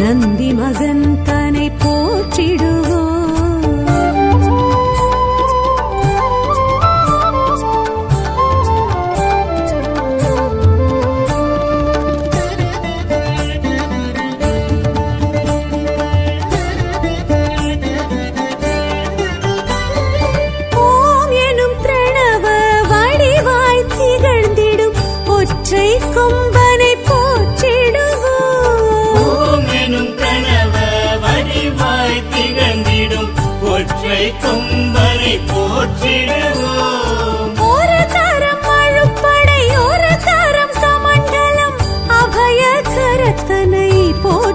नन्दिमजन्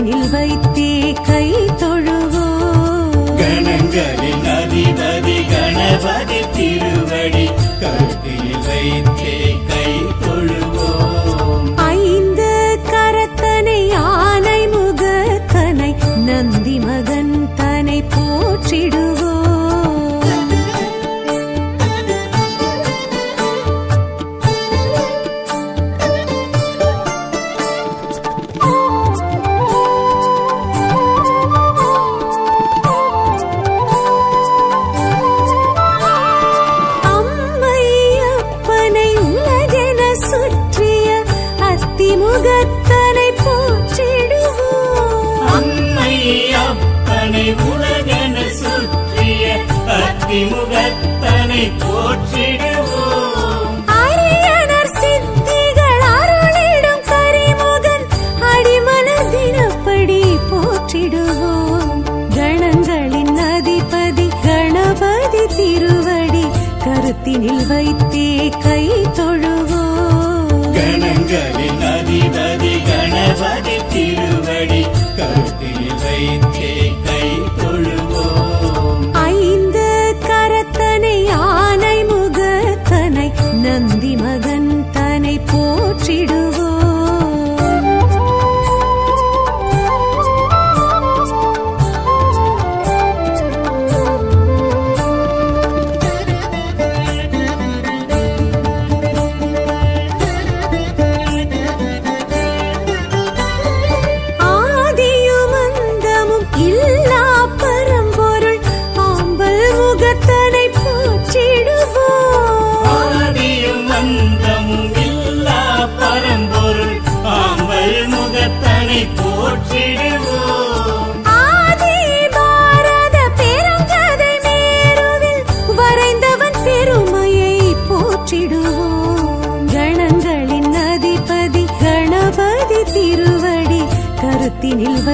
கண்ணினில் வைத்தே கை தொழுவோ. கணங்களில் வைத்தே கை தொழுவோ கணங்களின் அதிபதி கணபதி திரு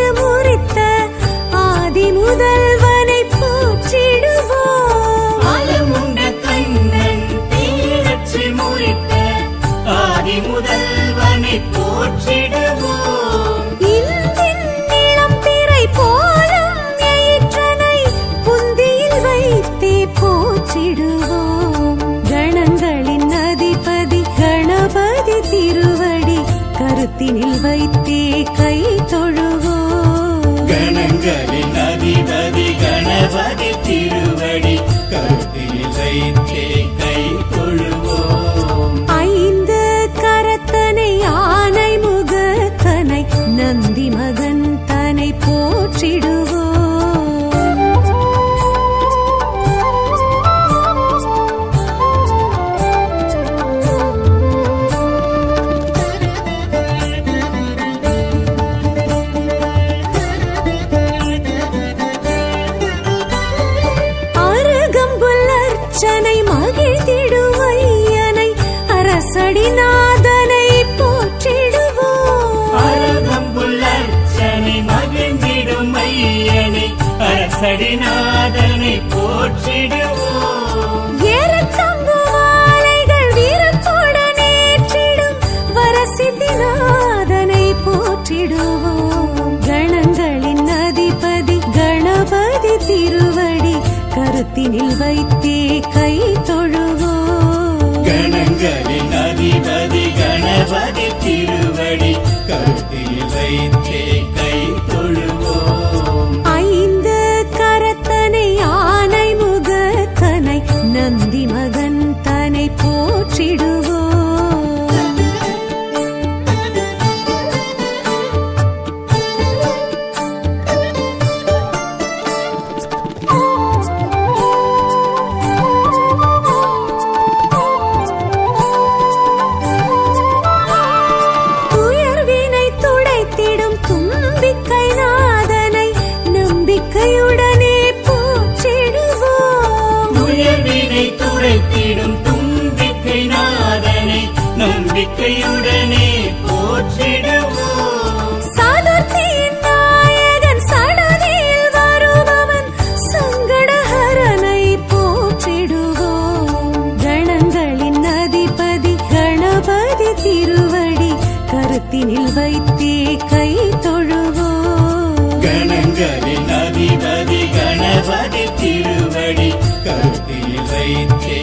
başımı வைத்தே கை தொழுவ அரசடிநாதனை போற்றிடுவோம். ஏறத்தங்கு மாலைகள் வீரத்துடன் ஏற்றிடும் வரசித்திநாதனை போற்றிடுவோம். கணங்களின் அதிபதி கணபதி திருவடி கருத்தினில் வைத்தே கை தொழுவோம். கணங்களின் அதிபதி கணபதி திருவடி கருத்தில் வைத்தே போற்றிடுவோம் நம்பிக்கையுடனே போற்றிடுவோம். சாதுர்த்தியின் நாயகன் சடதியில் வருபவன் சங்கடஹரனை போற்றிடுவோம். கணங்களின் அதிபதி கணபதி திருவடி கருத்தினில் வைத்தே கை தொழுவோம். கணங்களின் அதிபதி கணபதி திருவடி கருத்தில் வைத்தே